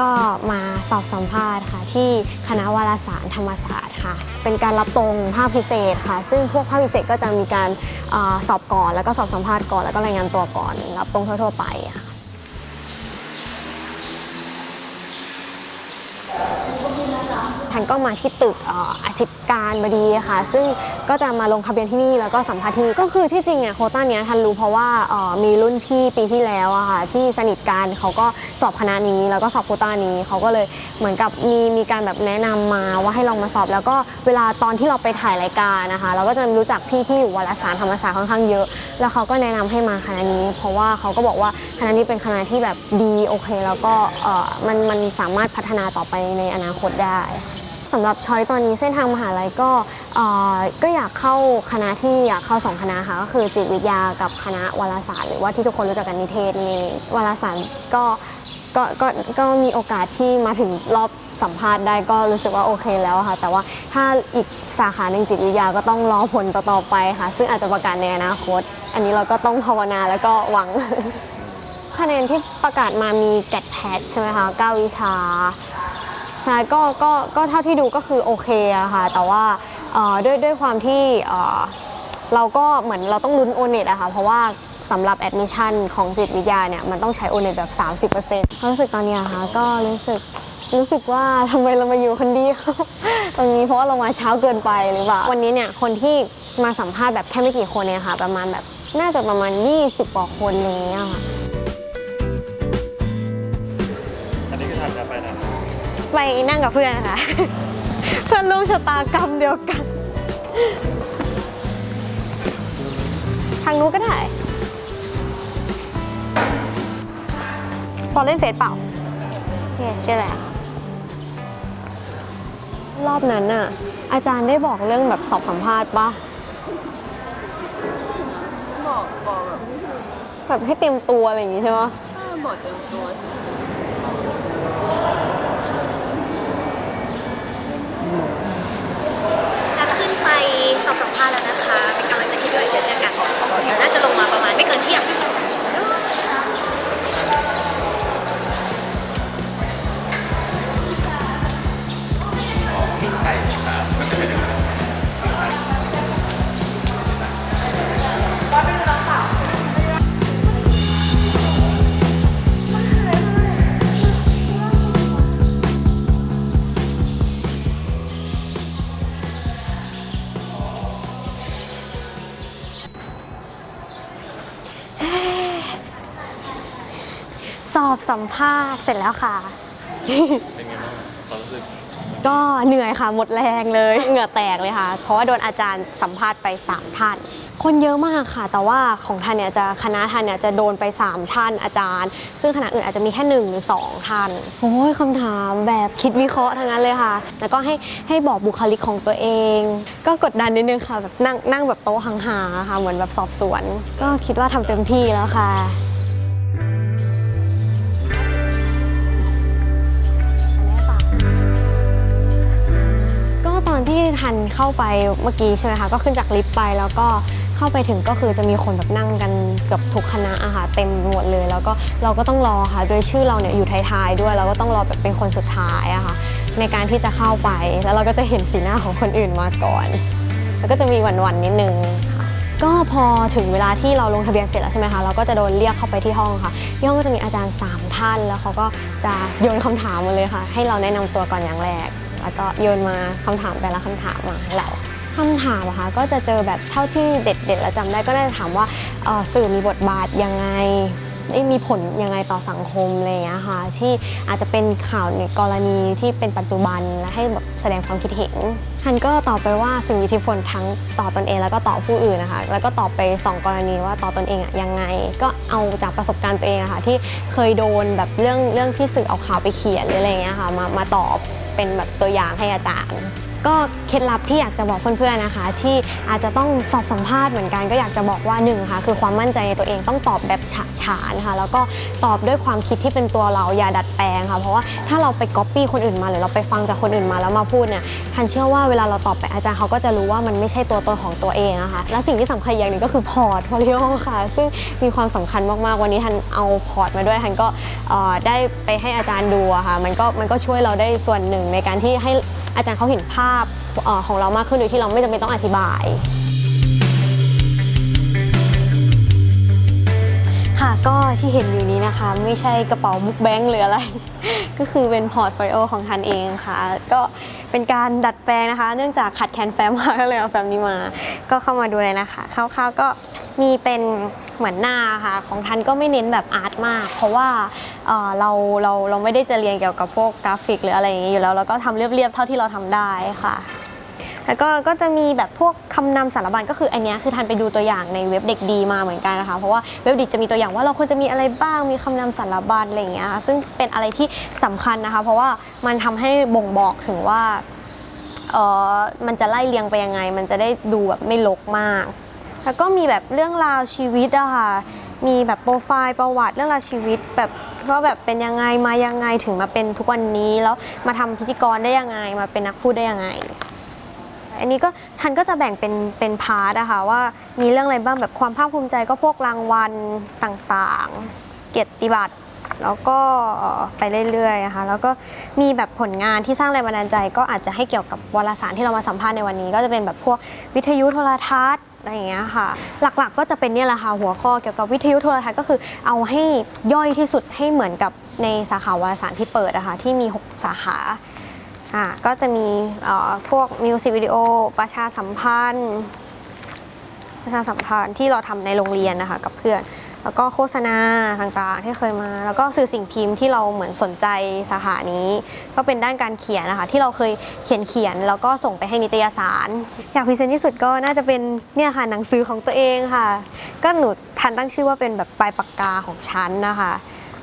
ก็มาสอบสัมภาษณ์ค่ะ ที่คณะวารสารธรรมศาสตร์ค่ะ เป็นการรับตรงภาคพิเศษค่ะ ซึ่งพวกภาคพิเศษก็จะมีการอาสอบก่อน แล้วก็สอบสัมภาษณ์ก่อนแล้วก็รายงานตัวก่อนรับตรงทั่วๆไปค่ะทันก็มาที่ตึกเอ่ออาชีพการบดีค่ะ ซึ่ง ก็จะมาลงทะเบียนที่นี่แล้วก็สัมภาษณ์ที่นี่ก็คือที่จริงเนี่ยโคต้าเนี้ยทันรู้เพราะว่ามีรุ่นพี่ปีที่แล้วอะค่ะที่สนิทกันเขาก็สอบคณะนี้แล้วก็สอบโคต้านี้เขาก็เลยเหมือนกับมีมีการแบบแนะนำมาว่าให้ลองมาสอบ แล้วก็เวลาตอนที่เราไปถ่ายรายการนะคะ เราก็จะรู้จักพี่ที่อยู่วารสารธรรมศาสตร์ค่อนข้างเยอะ แล้วเขาก็แนะนำให้มาคณะนี้ เพราะว่าเขาก็บอกว่าคณะนี้เป็นคณะที่แบบดีโอเค แล้วก็มันมันสามารถพัฒนาต่อไปในอนาคตได้สำหรับช้อยตอนนี้เส้นทางมหาลัยก็ ก็อยากเข้าคณะที่อยากเข้าสองคณะค่ะก็คือจิตวิทยากับคณะวารสารหรือว่าที่ทุกคนรู้จักกันนิเทศนี่วารสารก็ก็ก็ก็มีโอกาสที่มาถึงรอบสัมภาษณ์ได้ก็รู้สึกว่าโอเคแล้วค่ะ แต่ว่าถ้าอีกสาขาหนึ่งจิตวิทยาก็ต้องรอผลต่อๆไปค่ะ ซึ่งอาจจะประกาศในอนาคต อันนี้เราก็ต้องภาวนาแล้วก็หวัง คะแนนที่ประกาศมามีแกดแพทใช่ไหมคะ9วิชาใช่ก็ก็ก็เท่าที่ดูก็คือโอเคอะค่ะ แต่ว่า เอ่อด้วยด้วยความที่เอ่อเราก็เหมือนเราต้องลุ้นโอเน็ตอะค่ะเพราะว่าสำหรับแอดมิชชั่นของจิตวิทยาเนี่ยมันต้องใช้โอเน็ตแบบ 30%ความรู้สึกตอนนี้อะค่ะก็รู้สึกรู้สึกว่าทำไมเรามาอยู่คนเดียว ตรงนี้เพราะว่าเรามาเช้าเกินไปหรือเปล่าวันนี้เนี่ยคนที่มาสัมภาษณ์แบบแค่ไม่กี่คนเนี่ยค่ะ ประมาณแบบน่าจะประมาณ 20กว่าคนอะไรอย่างเงี้ยค่ะอันนี้คือทำจะไปไหนไปนั่งกับเพื่อนค่ะ เพื่อนร่วมชะตากรรมเดียวกัน ทางนู้นก็ได้ พอเล่นเฟซเปล่าเฮ้ชื่ออะไรอะรอบนั้นน่ะ อาจารย์ได้บอกเรื่องแบบสอบสัมภาษณ์ปะบอกบอกแบบแบบให้เตรียมตัวอะไรอย่างงี้ใช่ปะ ถ้าบอกเต็มตัวเฉย จะขึ้นไปสอบสัมภาษณ์แล้วนะคะ เป็นกำลังใจให้ด้วยเดี๋ยวเจอกัน เดี๋ยวน่าจะลงมาประมาณไม่เกินเที่ยงไก่ครับ อบสัมภาษณ์เสร็จแล้วค่ะ เป็นไงบ้างความรู้สึกก็เหนื่อยค่ะหมดแรงเลยเหงื่อแตกเลยค่ะ เพราะว่าโดนอาจารย์สัมภาษณ์ไป3ท่าน คนเยอะมากค่ะ แต่ว่าของท่านเนี่ยจะคณะท่านเนี่ยจะโดนไป 3 ท่านอาจารย์ ซึ่งคณะอื่นอาจจะมีแค่1หรือ2ท่านโอ้ยคำถามแบบคิดวิเคราะห์ทั้งนั้นเลยค่ะ แล้วก็ให้ให้บอกบุคลิกของตัวเอง ก็กดดันนิดนึงค่ะแบบนั่งนั่งแบบโต๊ะห่างๆอะค่ะเหมือนแบบสอบสวน ก็คิดว่าทำเต็มที่แล้วค่ะ ตอนที่ทันเข้าไปเมื่อกี้ใช่ไหมคะก็ขึ้นจากลิฟต์ไปแล้วก็เข้าไปถึงก็คือจะมีคนแบบนั่งกันเกับทุกคณะอาหารเต็มหมดเลย แล้วก็เราก็ต้องรอค่ะ โดยชื่อเราเนี่ยอยู่ท้ายๆด้วยเราก็ต้องรอแบบเป็นคนสุดท้ายอะค่ะ ในการที่จะเข้าไปแล้วเราก็จะเห็นสีหน้าของคนอื่นมาก่อน แล้วก็จะมีหวั่นๆนิดนึงค่ะก็พอถึงเวลาที่เราลงทะเบียนเสร็จแล้วใช่ไหมคะเราก็จะโดนเรียกเข้าไปที่ห้องค่ะที่ห้องก็จะมีอาจารย์ 3 ท่าน แล้วเขาก็จะโยนคำถามมาเลยค่ะ ให้เราแนะนำตัวก่อนอย่างแรก แล้วก็โยนมาคำถามแต่ละคำถามมาให้เราคำถามอะคะก็จะเจอแบบเท่าที่เด็ดๆแล้วจำได้ก็น่าจะถามว่าสื่อมีบทบาทยังไงไม่มีผลยังไงต่อสังคมอะไรอย่างเงี้ยค่ะที่อาจจะเป็นข่าวในกรณีที่เป็นปัจจุบันและให้แบบแสดงความคิดเห็นท่านก็ตอบไปว่าสิ่งมีอิทธิพลทั้งต่อตนเอง แล้วก็ต่อผู้อื่นนะคะ แล้วก็ตอบไปสองกรณีว่าต่อตนเองอะยังไง ก็เอาจากประสบการณ์ตัวเองอะค่ะที่เคยโดนแบบเรื่องเรื่องที่สื่อเอาข่าวไปเขียนหรืออะไรอย่างเงี้ยค่ะมามาตอบ เป็นแบบตัวอย่างให้อาจารย์ ก็เคล็ดลับที่อยากจะบอกเพื่อนๆนะคะ ที่อาจจะต้องสอบสัมภาษณ์เหมือนกันก็อยากจะบอกว่าหนึ่งค่ะคือความมั่นใจในตัวเองต้องตอบแบบฉะฉานค่ะ แล้วก็ตอบด้วยความคิดที่เป็นตัวเราอย่าดัดแปลงค่ะเพราะว่าถ้าเราไปก๊อปปี้คนอื่นมาหรือเราไปฟังจากคนอื่นมาแล้วมาพูดเนี่ยทันเชื่อว่าเวลาเราตอบไปอาจารย์เขาก็จะรู้ว่ามันไม่ใช่ตัวตนของตัวเองนะคะและสิ่งที่สำคัญอย่างหนึ่งก็คือพอร์ตโฟลิโอค่ะ ซึ่งมีความสำคัญมากๆวันนี้ทันเอาพอร์ตมาด้วยทันก็ได้ไปให้อาจารย์ดูค่ะมันก็มันก็ช่วยเราได้ส่วนหนึ่งในการที่ให้ อาจารย์เขาเห็นภาพออของเรามากขึ้นโดยที่เราไม่จำเป็นต้องอธิบายค่ะก็ที่เห็นอยู่นี้นะคะ ไม่ใช่กระเป๋าบุ๊กแบงค์หรืออะไร ก็คือเป็นพอร์ตโฟลิโอของทันเองค่ะ ก็เป็นการดัดแปลงนะคะ เนื่องจากขัดแคลนแฟ้มมาก็เลยเอาแฟ้มนี้มา ก็เข้ามาดูเลยนะคะคร่าวๆก็ มีเป็นเหมือนหน้าค่ะของทันก็ไม่เน้นแบบอาร์ตมาก เพราะว่าเอ่อเราเราเราไม่ได้จะเรียนเกี่ยวกับพวกกราฟิก หรืออะไรอย่างนี้อยู่แล้วเราก็ทำเรียบๆเท่าที่เราทำได้ค่ะ แล้วก็ก็จะมีแบบพวกคำนำสารบัญก็คืออันเนี้ยคือทันไปดูตัวอย่างในเว็บเด็กดีมาเหมือนกันนะคะ เพราะว่าเว็บเด็กจะมีตัวอย่างว่าเราควรจะมีอะไรบ้างมีคำนำสารบัญอะไรอย่างเงี้ยค่ะซึ่งเป็นอะไรที่สำคัญนะคะ เพราะว่ามันทำให้บ่งบอกถึงว่าเออมันจะไล่เรียงไปยังไง มันจะได้ดูแบบไม่ลกมาก แล้วก็มีแบบเรื่องราวชีวิตอะค่ะ มีแบบโปรไฟล์ประวัติเรื่องราวชีวิต แบบว่าแบบเป็นยังไงมายังไงถึงมาเป็นทุกวันนี้แล้วมาทำพิธีกรได้ยังไง มาเป็นนักพูดได้ยังไง อันนี้ก็ทันก็จะแบ่งเป็นเป็นพาร์ทอะค่ะว่ามีเรื่องอะไรบ้างแบบความภาคภูมิใจก็พวกรางวัลต่างๆ เกียรติบัตรแล้วก็ไปเรื่อยๆนะคะแล้วก็มีแบบผลงานที่สร้างแรงบันดาลใจ ก็อาจจะให้เกี่ยวกับวารสารที่เรามาสัมภาษณ์ในวันนี้ ก็จะเป็นแบบพวกวิทยุโทรทัศน์ อะไรอย่างเงี้ยค่ะ หลักๆก็จะเป็นเนี่ยแหละค่ะหัวข้อเกี่ยวกับวิทยุโทรทัศน์ก็คือเอาให้ย่อยที่สุดให้เหมือนกับในสาขาวารสารที่เปิดอะค่ะที่มี 6 สาขาอ่าก็จะมีเอ่อพวกมิวสิกวิดีโอประชาสัมพันธ์ประชาสัมพันธ์ที่เราทำในโรงเรียนนะคะกับเพื่อน แล้วก็โฆษณาต่างๆที่เคยมา แล้วก็สื่อสิ่งพิมพ์ที่เราเหมือนสนใจสาขานี้ ก็เป็นด้านการเขียนนะคะที่เราเคยเขียนเขียนแล้วก็ส่งไปให้นิตยสาร อยากพรีเซนต์ที่สุดก็น่าจะเป็นเนี่ยค่ะหนังสือของตัวเองค่ะ ก็หนูทันตั้งชื่อว่าเป็นแบบปลายปากกาของฉันนะคะ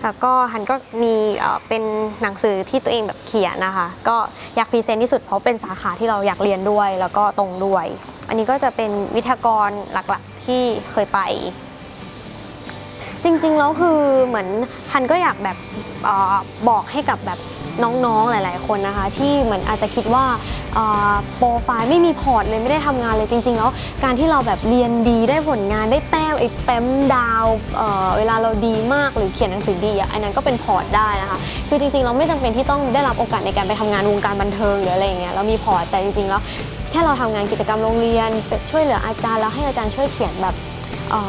แล้วก็ฮันก็มีเอ่อเป็นหนังสือที่ตัวเองแบบเขียนนะคะ ก็อยากพรีเซนต์ที่สุดเพราะเป็นสาขาที่เราอยากเรียนด้วยแล้วก็ตรงด้วย อันนี้ก็จะเป็นวิทยากรหลักๆที่เคยไป จริงๆแล้วคือเหมือนฮันก็อยากแบบอบอกให้กับแบบน้องๆหลาย ๆ คนนะคะ ที่เหมือนอาจจะคิดว่าโปรไฟล์ไม่มีพอร์ตเลยไม่ได้ทำงานเลยจริง ๆ แล้วการที่เราแบบเรียนดีได้ผลงานได้แต้มไอ้แป้มดาวเเวลาเราดีมากหรือเขียนหนังสือดีอะอันนั้นก็เป็นพอร์ตได้นะคะ คือจริง ๆ เราไม่จำเป็นที่ต้องได้รับโอกาสในการไปทำงานวงการบันเทิงหรืออะไรอย่างเงี้ยเรามีพอร์ตแต่จริงๆแล้วแค่เราทำงานกิจกรรมโรงเรียนช่วยเหลืออาจารย์แล้วให้อาจารย์ช่วยเขียนแบบ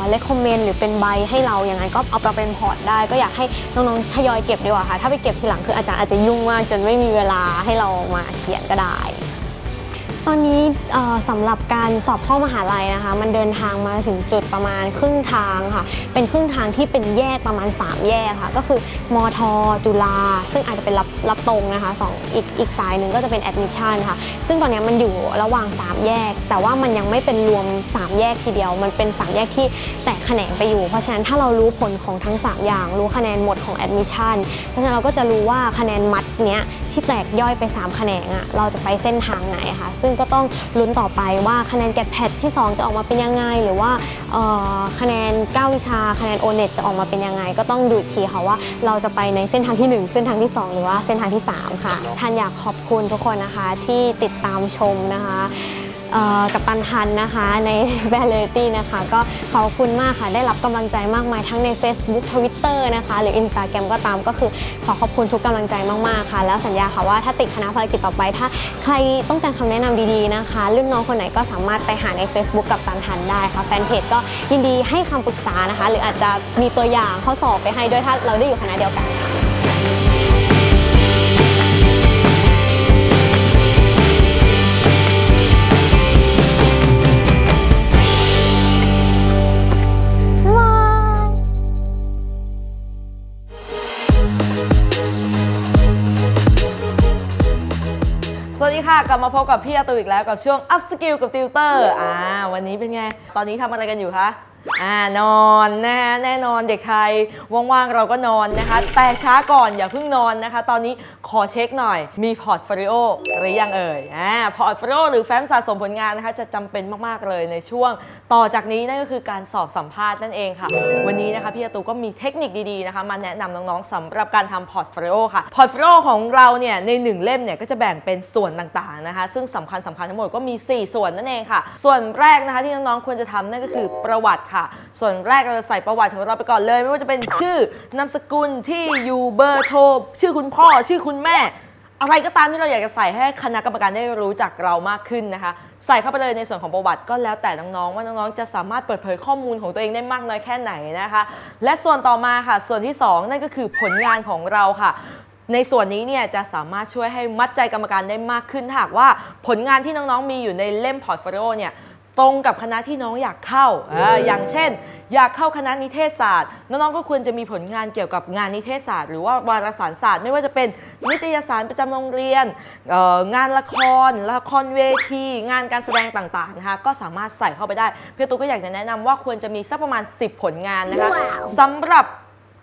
เลคคอมเมนต์หรือเป็นใบให้เราอย่างไงก็เอาไปเป็นพอร์ตได้ ก็อยากให้น้องๆทยอยเก็บดีกว่าค่ะ ถ้าไปเก็บทีหลังคืออาจารย์อาจจะยุ่งมากจนไม่มีเวลาให้เรามาเขียนก็ได้ ตอนนี้สำหรับการสอบเข้ามหาลัยนะคะ มันเดินทางมาถึงจุดประมาณครึ่งทางค่ะ เป็นครึ่งทางที่เป็นแยกประมาณ 3 แยกค่ะ ก็คือมทจุฬาซึ่งอาจจะเป็นรับรับตรงนะคะสองอีกอีกสายหนึ่งก็จะเป็นแอดมิชชั่นค่ะ ซึ่งตอนนี้มันอยู่ระหว่าง 3 แยก แต่ว่ามันยังไม่เป็นรวม 3 แยกทีเดียว มันเป็น 3 แยกที่แตกแขนงไปอยู่ เพราะฉะนั้นถ้าเรารู้ผลของทั้ง 3 อย่าง รู้คะแนนหมดของแอดมิชชั่นเพราะฉะนั้นเราก็จะรู้ว่าคะแนนมัดเนี้ย ที่แตกย่อยไป 3 แขนงอะ่ะเราจะไปเส้นทางไหนค่ะซึ่งก็ต้องลุ้นต่อไปว่าคะแนนแกดแพดที่ 2 จะออกมาเป็นยังไง หรือว่าเอ่อคะแนน 9 วิชาคะแนนโอเน็ตจะออกมาเป็นยังไง ก็ต้องดูอีกทีค่ะว่าเราจะไปในเส้นทางที่ 1 เส้นทางที่ 2 หรือว่าเส้นทางที่ 3 ค่ะท่านอยากขอบคุณทุกคนนะคะที่ติดตามชมนะคะเอ่อ กับตันทันนะคะใน v a l i t y นะคะ ก็ขอบคุณมากค่ะ ได้รับกำลังใจมากมายทั้งใน Facebook Twitter นะคะ หรือ Instagram ก็ตามก็คือขอขอบคุณทุกกำลังใจมาก ๆ ค่ะ แล้วสัญญาค่ะว่าถ้าติดคณะภารกิจต่อไป ถ้าใครต้องการคำแนะนำดี ๆ นะคะ รุ่นน้องคนไหนก็สามารถไปหาใน Facebook กับตันทันได้ค่ะ แฟนเพจก็ยินดีให้คำปรึกษานะคะ หรืออาจจะมีตัวอย่างข้อสอบไปให้ด้วยถ้าเราได้อยู่คณะเดียวกันค่ะ กลับมาพบกับพี่อาตูอีกแล้วกับช่วง Up Skill กับติวเตอร์อ่าวันนี้เป็นไง ตอนนี้ทำอะไรกันอยู่คะ อ่านอนนะฮะแน่นอนเด็กไทยว่างๆเราก็นอนนะคะ แต่ช้าก่อนอย่าเพิ่งนอนนะคะ ตอนนี้ขอเช็คหน่อย มีพอร์ตโฟลิโอหรือยังเอ่ยอ่าพอร์ตโฟลิโอหรือแฟ้มสะสมผลงานนะคะ จะจำเป็นมากๆเลยในช่วง ต่อจากนี้นั่นก็คือการสอบสัมภาษณ์นั่นเองค่ะ วันนี้นะคะพี่อาตูก็มีเทคนิคดีๆนะคะ มาแนะนำน้องๆสำหรับการทำพอร์ตโฟลิโอค่ะพอร์ตโฟลิโอของเราเนี่ยในหนึ่งเล่มเนี่ยก็จะแบ่งเป็นส่วนต่างๆนะคะ ซึ่งสำคัญสำคัญทั้งหมดก็มี 4 ส่วนนั่นเองค่ะ ส่วนแรกนะคะที่น้องๆควรจะทำนั่นก็คือประวัติค่ะ ส่วนแรกเราจะใส่ประวัติของเราไปก่อนเลย ไม่ว่าจะเป็นชื่อนามสกุลที่อยู่เบอร์โทรชื่อคุณพ่อ ชื่อคุณแม่ อะไรก็ตามที่เราอยากจะใส่ให้คณะกรรมการได้รู้จักเรามากขึ้นนะคะ ใส่เข้าไปเลยในส่วนของประวัติก็แล้วแต่น้องๆว่าน้องๆจะสามารถเปิดเผยข้อมูลของตัวเองได้มากน้อยแค่ไหนนะคะ และส่วนต่อมาค่ะ ส่วนที่สองนั่นก็คือผลงานของเราค่ะในส่วนนี้เนี่ยจะสามารถช่วยให้มัดใจกรรมการได้มากขึ้นหากว่าผลงานที่น้องๆมีอยู่ในเล่มพอร์ตโฟลิโอเนี่ย ตรงกับคณะที่น้องอยากเข้าอ่าอย่างเช่น อยากเข้าคณะนิเทศศาสตร์ น้องๆก็ควรจะมีผลงานเกี่ยวกับงานนิเทศศาสตร์ หรือว่าวารสารศาสตร์ ไม่ว่าจะเป็นนิตยสารประจำโรงเรียนเอ่องานละคร ละครเวที งานการแสดงต่างๆนะคะก็สามารถใส่เข้าไปได้ พี่ตุ๊กก็อยากจะแนะนำว่าควรจะมีสักประมาณ 10 ผลงานนะคะสำหรับ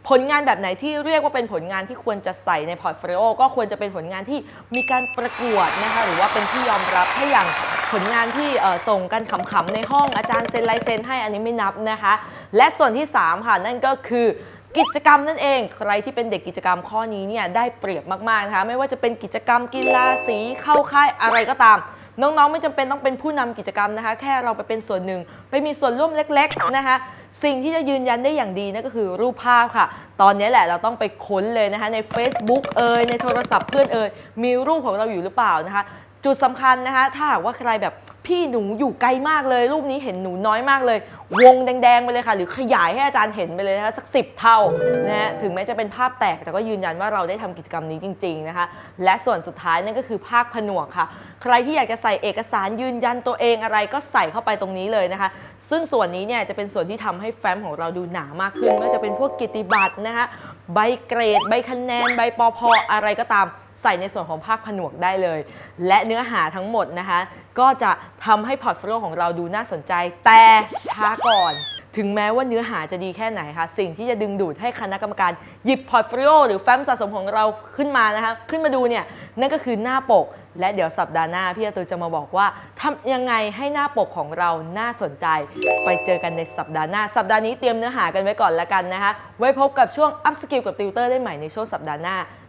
ผลงานแบบไหนที่เรียกว่าเป็นผลงานที่ควรจะใส่ในพอร์ตโฟลิโอก็ควรจะเป็นผลงานที่มีการประกวดนะคะหรือว่าเป็นที่ยอมรับถ้าอย่างผลงานที่ส่งกันขำๆในห้องอาจารย์เซ็นลายเซ็นให้อันนี้ไม่นับนะคะ และส่วนที่ 3 ค่ะ นั่นก็คือกิจกรรมนั่นเอง ใครที่เป็นเด็กกิจกรรมข้อนี้เนี่ยได้เปรียบมากๆนะคะไม่ว่าจะเป็นกิจกรรมกีฬาสีเข้าค่ายอะไรก็ตาม น้องๆ ไม่จำเป็นต้องเป็นผู้นำกิจกรรมนะคะ แค่เราไปเป็นส่วนหนึ่ง ไปมีส่วนร่วมเล็ก ๆ นะคะ สิ่งที่จะยืนยันได้อย่างดีนั่นก็คือรูปภาพค่ะ ตอนนี้แหละเราต้องไปค้นเลยนะคะใน Facebook เอ่ยในโทรศัพท์เพื่อนเอ่ยมีรูปของเราอยู่หรือเปล่านะคะ จุดสำคัญนะคะ ถ้าหากว่าใครแบบพี่หนูอยู่ไกลมากเลย รูปนี้เห็นหนูน้อยมากเลย วงแดงๆไปเลยค่ะ หรือขยายให้อาจารย์เห็นไปเลยนะคะสักสิบเท่านะฮะถึงแม้จะเป็นภาพแตกแต่ก็ยืนยันว่าเราได้ทำกิจกรรมนี้จริง ๆนะคะ และส่วนสุดท้ายนั่นก็คือภาคผนวกค่ะ ใครที่อยากจะใส่เอกสารยืนยันตัวเองอะไรก็ใส่เข้าไปตรงนี้เลยนะคะ ซึ่งส่วนนี้เนี่ยจะเป็นส่วนที่ทำให้แฟ้มของเราดูหนามากขึ้นไม่ว่าจะเป็นพวกกิติบัตรนะคะใบเกรด ใบคะแนน ใบปอพออะไรก็ตาม ใส่ในส่วนของภาคผนวกได้เลย และเนื้อหาทั้งหมดนะคะ ก็จะทำให้พอร์ตโฟลิโอของเราดูน่าสนใจ แต่ช้าก่อน ถึงแม้ว่าเนื้อหาจะดีแค่ไหนคะสิ่งที่จะดึงดูดให้คณะกรรมการหยิบพอร์ตโฟลิโอหรือแฟ้มสะสมของเราขึ้นมานะคะขึ้นมาดูเนี่ยนั่นก็คือหน้าปก และเดี๋ยวสัปดาห์หน้าพี่อาตือจะมาบอกว่าทำยังไงให้หน้าปกของเราน่าสนใจ ไปเจอกันในสัปดาห์หน้า สัปดาห์นี้เตรียมเนื้อหากันไว้ก่อนละกันนะคะไว้พบกับช่วง Up Skill กับติวเตอร์ได้ใหม่ในช่วงสัปดาห์หน้า